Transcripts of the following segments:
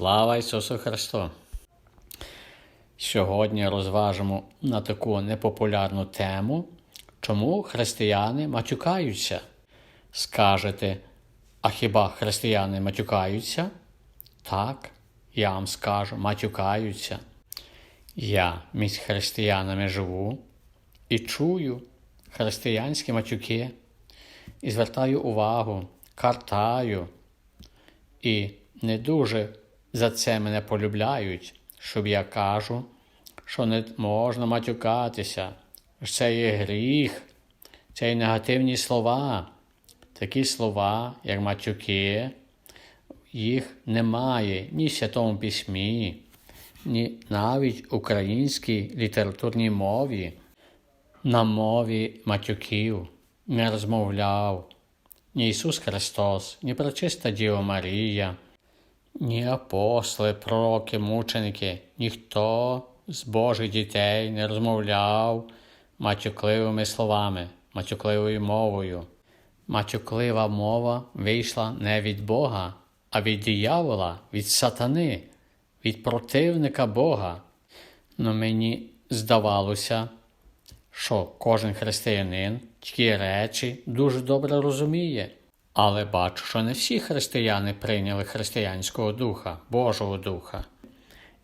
Слава Ісусу Христу! Сьогодні розважимо на таку непопулярну тему, чому християни матюкаються. Скажете, а хіба християни матюкаються? Так, я вам скажу, матюкаються. Я між християнами живу і чую християнські матюки, і звертаю увагу, картаю. І не дуже за це мене полюбляють, щоб я кажу, що не можна матюкатися, це є гріх, це є негативні слова. Такі слова, як матюки, їх немає ні в Святому Письмі, ні навіть в українській літературній мові. На мові матюків не розмовляв ні Ісус Христос, ні Пречиста Діва Марія, ні апостоли, пророки, мученики, ніхто з Божих дітей не розмовляв матюкливими словами, матюкливою мовою. Матюклива мова вийшла не від Бога, а від диявола, від сатани, від противника Бога. Но мені здавалося, що кожен християнин ті речі дуже добре розуміє. Але бачу, що не всі християни прийняли християнського духа, Божого Духа.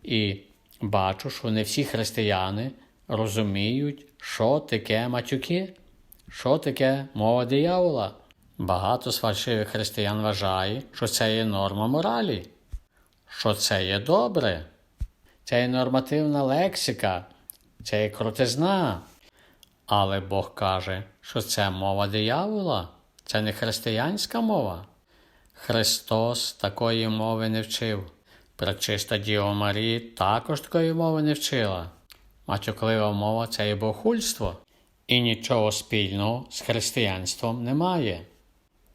І бачу, що не всі християни розуміють, що таке матюки, що таке мова диявола. Багато з фальшивих християн вважає, що це є норма моралі, що це є добре, це є нормативна лексика, це є крутизна. Але Бог каже, що це мова диявола, це не християнська мова. Христос такої мови не вчив. Пречиста Діва Марії також такої мови не вчила. Матюклива мова це є богохульство, і нічого спільного з християнством немає.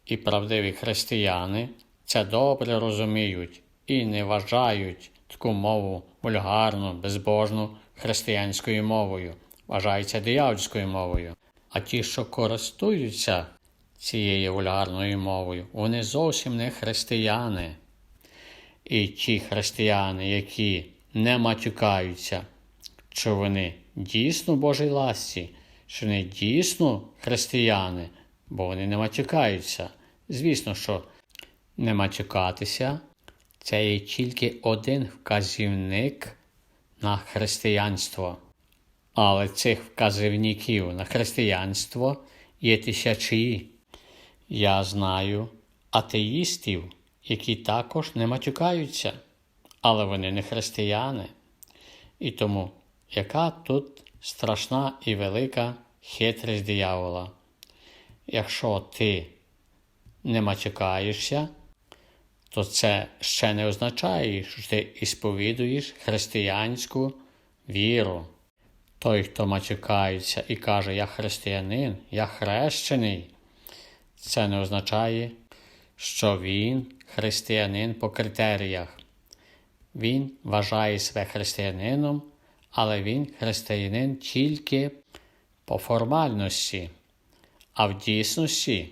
І правдиві християни це добре розуміють і не вважають таку мову вульгарну, безбожну християнською мовою вважається диявольською мовою. А ті, що користуються цією вульгарною мовою, вони зовсім не християни. І ті християни, які не матюкаються, що вони дійсно Божій ласці, що вони дійсно християни, бо вони не матюкаються. Звісно, що не матюкатися це є тільки один вказівник на християнство. Але цих вказівників на християнство є тисячі. Я знаю атеїстів, які також не матюкаються, але вони не християни. І тому, яка тут страшна і велика хитрість диявола? Якщо ти не матюкаєшся, то це ще не означає, що ти ісповідуєш християнську віру. Той, хто матюкається і каже, я християнин, я хрещений, це не означає, що він християнин по критеріях. Він вважає себе християнином, але він християнин тільки по формальності, а в дійсності,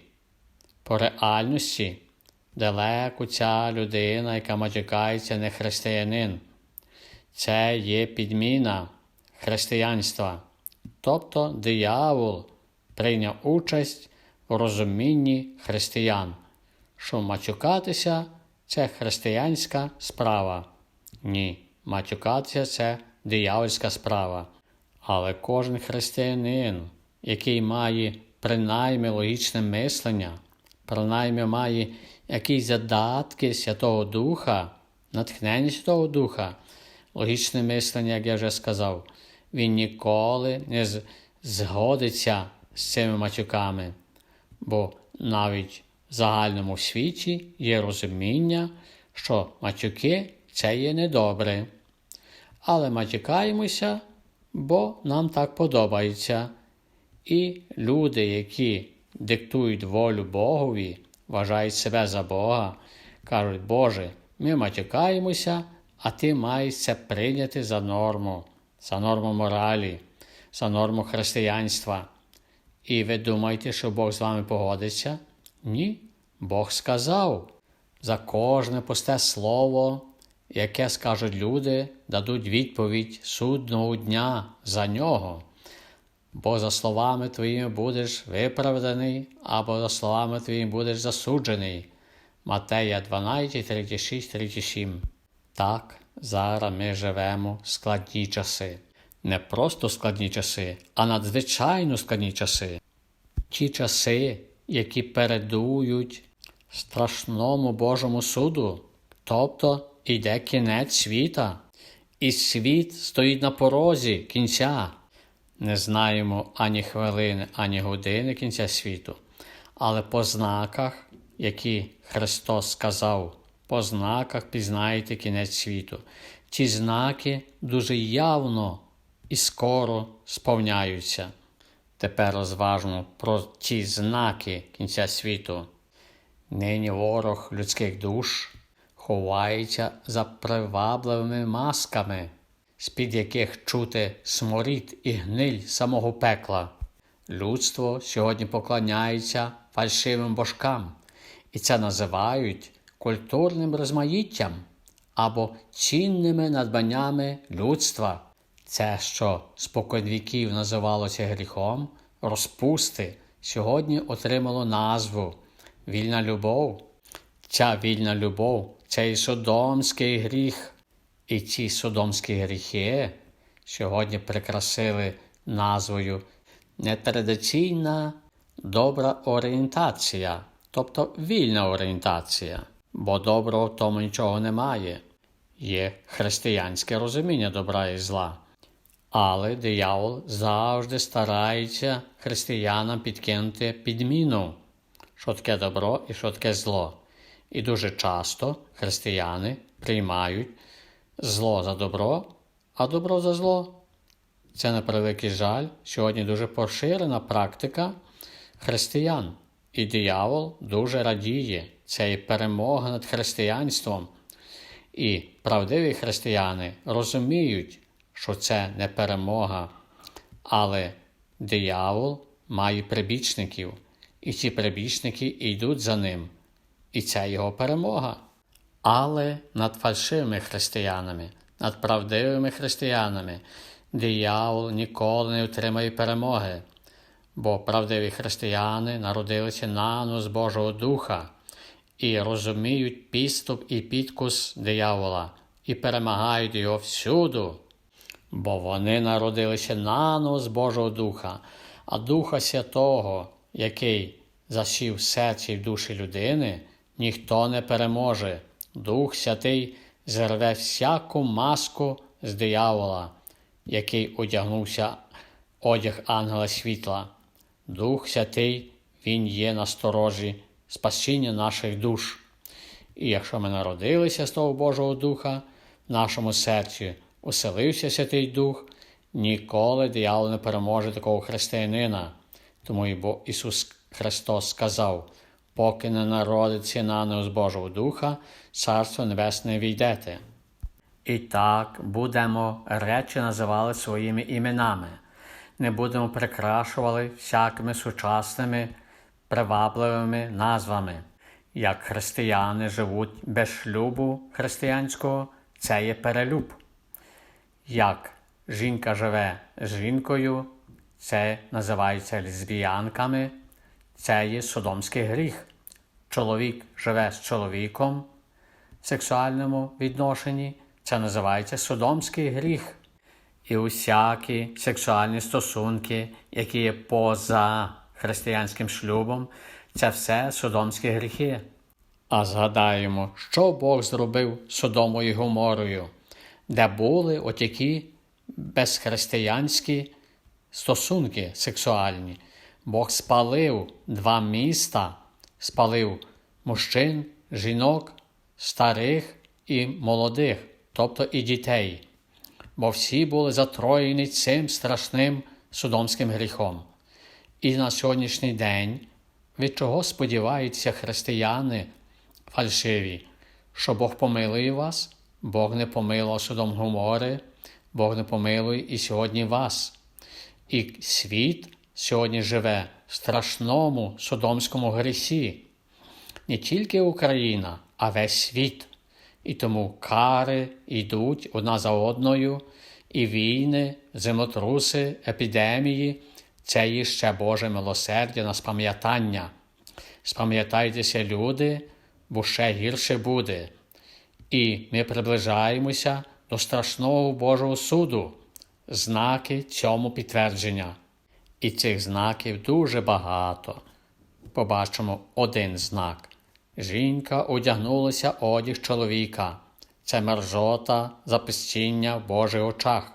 по реальності, далеко ця людина, яка матюкається, не християнин. Це є підміна християнства, тобто диявол прийняв участь розумінні християн, що матюкатися це християнська справа. Ні, матюкатися це диявольська справа. Але кожен християнин, який має принаймні логічне мислення, принаймні має якісь задатки Святого Духа, натхнення Святого Духа, логічне мислення, як я вже сказав, він ніколи не згодиться з цими матюками, бо навіть в загальному світі є розуміння, що матюки це є недобре. Але матюкаємося, бо нам так подобається. І люди, які диктують волю Богові, вважають себе за Бога, кажуть, Боже, ми матюкаємося, а ти маєш це прийняти за норму за норму моралі, за норму християнства. І ви думаєте, що Бог з вами погодиться? Ні. Бог сказав за кожне пусте слово яке скажуть люди, дадуть відповідь судного дня за нього. Бо за словами твоїми будеш виправданий, або за словами твоїми будеш засуджений. Матея 12, 36, 37. Так, зараз ми живемо в складні часи. Не просто складні часи, а надзвичайно складні часи. Ті часи, які передують страшному Божому суду, тобто іде кінець світа, і світ стоїть на порозі кінця. Не знаємо ані хвилини, ані години кінця світу, але по знаках, які Христос сказав, по знаках пізнаєте кінець світу. Ці знаки дуже явно і скоро сповняються. Тепер розважмо про ті знаки кінця світу. Нині ворог людських душ ховається за привабливими масками, з-під яких чути сморід і гниль самого пекла. Людство сьогодні поклоняється фальшивим божкам, і це називають культурним розмаїттям або цінними надбаннями людства. Це, що споконвіків називалося гріхом, розпусти, сьогодні отримало назву вільна любов. Ця вільна любов це і содомський гріх. І ці содомські гріхи сьогодні прикрасили назвою нетрадиційна добра орієнтація, тобто вільна орієнтація, бо доброго в тому нічого немає. Є християнське розуміння добра і зла. Але диявол завжди старається християнам підкинути підміну, що таке добро і що таке зло. І дуже часто християни приймають зло за добро, а добро за зло. Це на превеликий жаль, сьогодні дуже поширена практика християн, і диявол дуже радіє це і перемога над християнством. І правдиві християни розуміють, що це не перемога, але диявол має прибічників, і ці прибічники йдуть за ним, і це його перемога. Але над фальшивими християнами, над правдивими християнами диявол ніколи не отримає перемоги, бо правдиві християни народилися нано з Божого Духа і розуміють підступ і підкус диявола, і перемагають його всюду, бо вони народилися нано з Божого Духа, а Духа Святого, який засів в серці й в душі людини, ніхто не переможе. Дух Святий зерве всяку маску з диявола, який одягнувся одяг ангела світла. Дух Святий, Він є на сторожі спасіння наших душ. І якщо ми народилися з того Божого Духа, в нашому серці оселився Святий Дух, ніколи диявол не переможе такого християнина. Тому Бо Ісус Христос сказав, поки не народиться на з Божого Духа, Царство Небесне війдете. І так будемо речі називали своїми іменами, не будемо прикрашували всякими сучасними привабливими назвами. Як християни живуть без шлюбу християнського, це є перелюб. Як жінка живе з жінкою, це називається лесбіянками, це є содомський гріх. Чоловік живе з чоловіком в сексуальному відношенні, це називається содомський гріх. І усякі сексуальні стосунки, які є поза християнським шлюбом, це все содомські гріхи. А згадаємо, що Бог зробив Содомою і Гоморою, де були отакі безхристиянські стосунки сексуальні. Бог спалив два міста, спалив мужчин, жінок, старих і молодих, тобто і дітей, бо всі були затроєні цим страшним судомським гріхом. І на сьогоднішній день від чого сподіваються християни фальшиві, що Бог помилує вас, Бог не помилував судом Гомори, Бог не помилує і сьогодні вас. І світ сьогодні живе в страшному содомському грісі. Не тільки Україна, а весь світ. і тому кари йдуть одна за одною, і війни, землетруси, епідемії це є ще Боже милосердя на спам'ятання. Спам'ятайтеся, люди, бо ще гірше буде. І ми приближаємося до страшного Божого суду, знаки цьому підтвердження. І цих знаків дуже багато. Побачимо один знак. Жінка одягнулася одяг чоловіка. Це мерзота запестіння в Божих очах.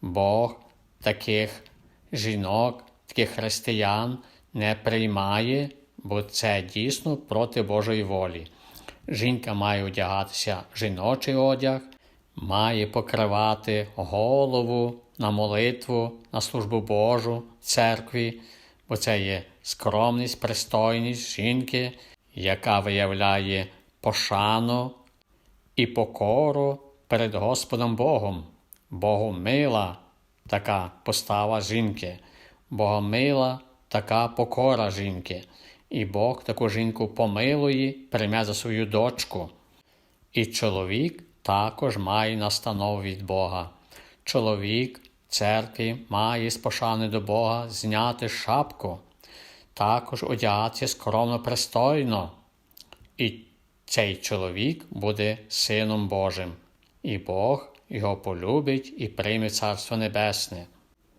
Бог таких жінок, таких християн не приймає, бо це дійсно проти Божої волі. Жінка має одягатися жіночий одяг, має покривати голову на молитву, на службу Божу церкві, бо це є скромність, пристойність жінки, яка виявляє пошану і покору перед Господом Богом. Богу мила така постава жінки, Бога мила така покора жінки, і Бог таку жінку помилує, прийме за свою дочку. І чоловік також має настанову від Бога. Чоловік церкві має з пошани до Бога зняти шапку, також одягатися скромно пристойно. І цей чоловік буде Сином Божим, і Бог його полюбить і прийме Царство Небесне.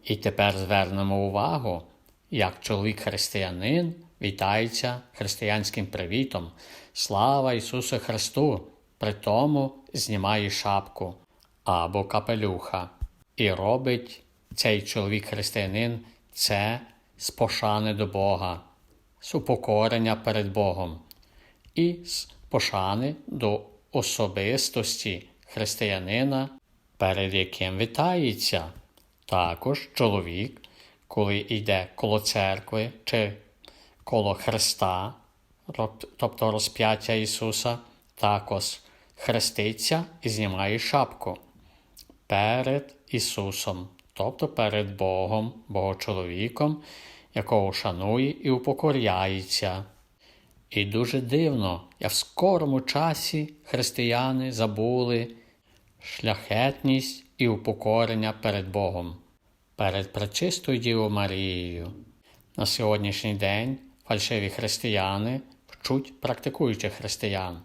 І тепер звернемо увагу, як чоловік християнин вітається християнським привітом. Слава Ісусу Христу! При тому знімає шапку або капелюха. І робить цей чоловік християнин це з пошани до Бога, з упокорення перед Богом і з пошани до особистості християнина, перед яким вітається. Також чоловік, коли йде коло церкви чи коло Христа, тобто розп'яття Ісуса, також хреститься і знімає шапку перед Ісусом, тобто перед Богом, Богочоловіком, якого шанує і упокоряється. І дуже дивно, як в скорому часі християни забули шляхетність і упокорення перед Богом, перед пречистою Дівою Марією. На сьогоднішній день фальшиві християни вчуть практикуючих християн,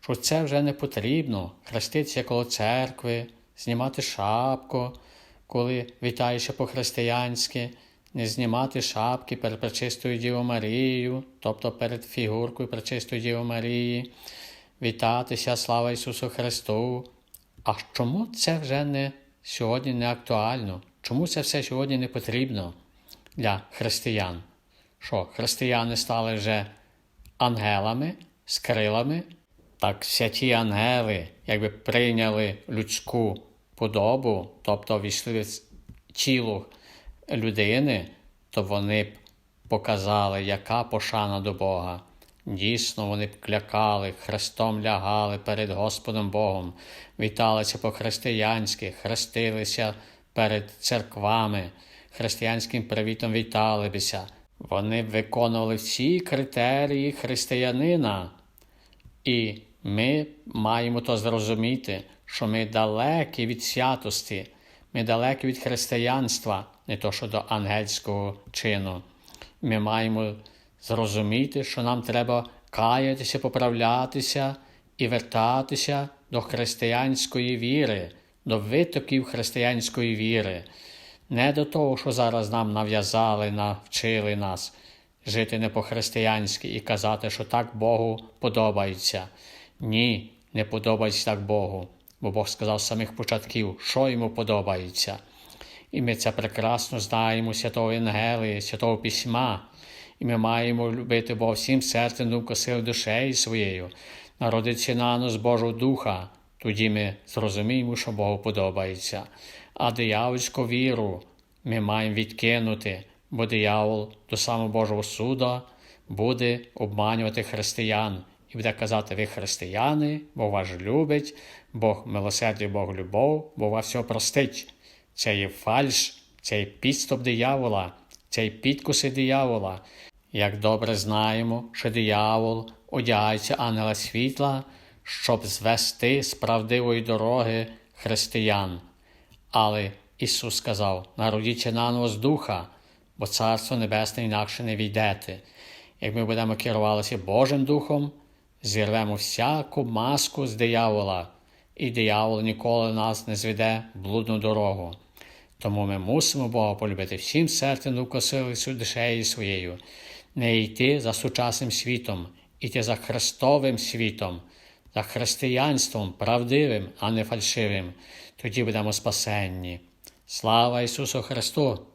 що це вже не потрібно хреститися коло церкви, знімати шапку, коли вітаєшся по-християнськи не знімати шапки перед Пречистою Дівою Марією, тобто перед фігуркою Пречистої Діви Марії, вітатися, слава Ісусу Христу. А чому це вже не сьогодні не актуально? Чому це все сьогодні не потрібно для християн? Що християни стали вже ангелами з крилами? Так святі ангели, якби прийняли людську подобу, тобто війшли в тіло людини, то вони б показали, яка пошана до Бога. Дійсно, вони б клякали, хрестом лягали перед Господом Богом, віталися по-християнськи, хрестилися перед церквами, християнським привітом вітали бися. Вони виконували всі критерії християнина. І ми маємо то зрозуміти, що ми далекі від святості, ми далекі від християнства, не то що до ангельського чину. Ми маємо зрозуміти, що нам треба каятися, поправлятися і вертатися до християнської віри, до витоків християнської віри, не до того, що зараз нам нав'язали, навчили нас жити не по-християнськи і казати, що так Богу подобається. Ні, не подобається так Богу, бо Бог сказав з самих початків, що йому подобається. І ми це прекрасно знаємо Святого Євангелія, Святого Письма. І ми маємо любити Бога всім серцем, думкою, сил душею своєю, народитися на нас Божого Духа. Тоді ми зрозуміємо, що Богу подобається. А диявольську віру ми маємо відкинути, бо диявол до самого Божого суда буде обманювати християн і буде казати, ви християни, Бог вас любить, Бог милосердя, Бог любов, Бог вас все простить. Це є фальш, це є підступ диявола, це є підкуси диявола. Як добре знаємо, що диявол одягається ангела світла, щоб звести з правдивої дороги християн. Але Ісус сказав: народіться наново з духа, бо Царство Небесне інакше не війдете. Як ми будемо керувалися Божим Духом, зірвемо всяку маску з диявола, і диявол ніколи нас не зведе в блудну дорогу. Тому ми мусимо Бога полюбити всім серцем, думкою, душею своєю, не йти за сучасним світом, йти за Христовим світом, за християнством правдивим, а не фальшивим. Тоді будемо спасенні. Слава Ісусу Христу!